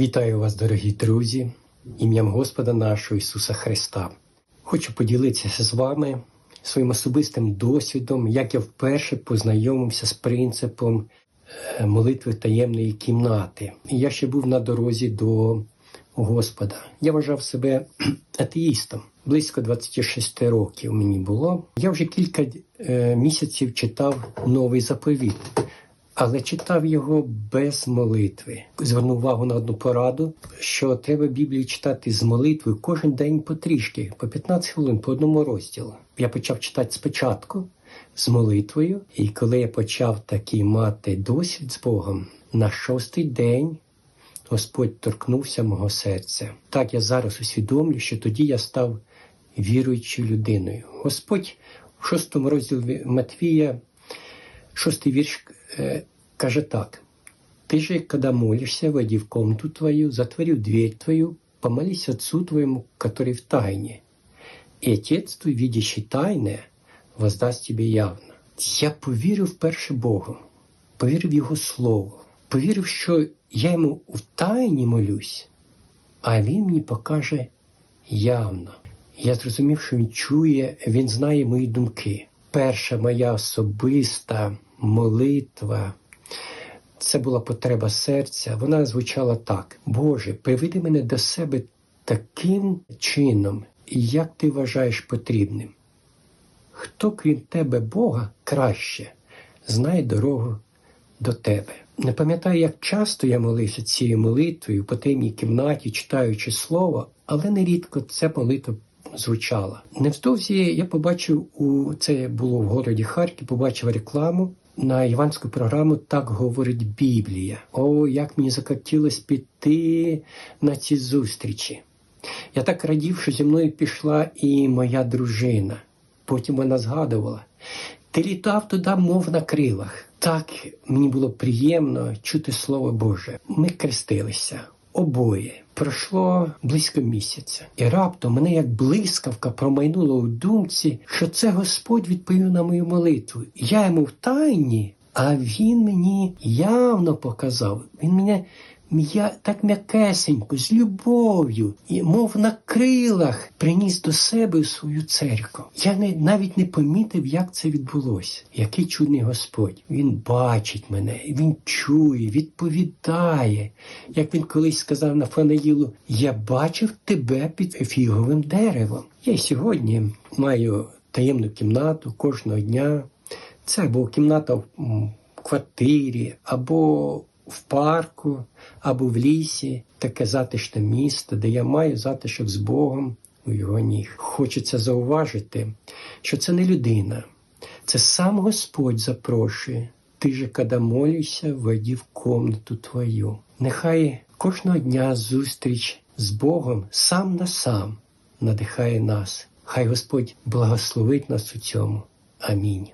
Вітаю вас, дорогі друзі, ім'ям Господа нашого Ісуса Христа. Хочу поділитися з вами своїм особистим досвідом, як я вперше познайомився з принципом е, молитви таємної кімнати. Я ще був на дорозі до Господа. Я вважав себе атеїстом. Близько 26 років мені було. Я вже кілька е, місяців читав новий заповіт але читав його без молитви. Звернув увагу на одну пораду, що треба Біблію читати з молитвою кожен день потрішки, по 15 хвилин, по одному розділу. Я почав читати спочатку з молитвою, і коли я почав такий мати досвід з Богом, на шостий день Господь торкнувся мого серця. Так я зараз усвідомлю, що тоді я став віруючою людиною. Господь в шостому розділі Матвія Шостий вірш э, каже так. Ты же, когда молишься, войди в комнату твою, затвори дверь твою, помолись Отцу твоему, который в тайне. И Отец твой, видящий тайне, воздасть тебе явно. Я повірив вперше Богу, повірив Його Слово, повірив, що я йому в тайні молюсь, а Він мені покаже явно. Я зрозумів, що він чує, він знає мої думки. Перша моя особиста молитва, це була потреба серця. Вона звучала так: Боже, приведи мене до себе таким чином, як ти вважаєш потрібним. Хто, крім тебе, Бога, краще знає дорогу до тебе. Не пам'ятаю, як часто я молився цією молитвою по темній кімнаті, читаючи слово, але нерідко ця молитва звучала. Невдовзі я побачив у це було в городі Харків, побачив рекламу на іванську програму Так говорить Біблія. О, як мені захотілося піти на ці зустрічі. Я так радів, що зі мною пішла і моя дружина. Потім вона згадувала. Ти літав туди, мов на крилах. Так мені було приємно чути Слово Боже. Ми крестилися обоє. Пройшло близько місяця, і раптом мене як блискавка промайнуло у думці, що це Господь відповів на мою молитву. Я йому в тайні, а він мені явно показав. Він мене так м'якесенько, з любов'ю, і мов на крилах, приніс до себе свою церкву. Я не, навіть не помітив, як це відбулося. Який чудний Господь. Він бачить мене, він чує, відповідає. Як він колись сказав на Фанаїлу, я бачив тебе під фіговим деревом. Я сьогодні маю таємну кімнату кожного дня. Це або кімната в квартирі, або в парку або в лісі, таке затишне місто, де я маю затишок з Богом у його ніг. Хочеться зауважити, що це не людина, це сам Господь запрошує. Ти же, коли молишся, войди в комнату твою. Нехай кожного дня зустріч з Богом сам на сам надихає нас. Хай Господь благословить нас у цьому. Амінь.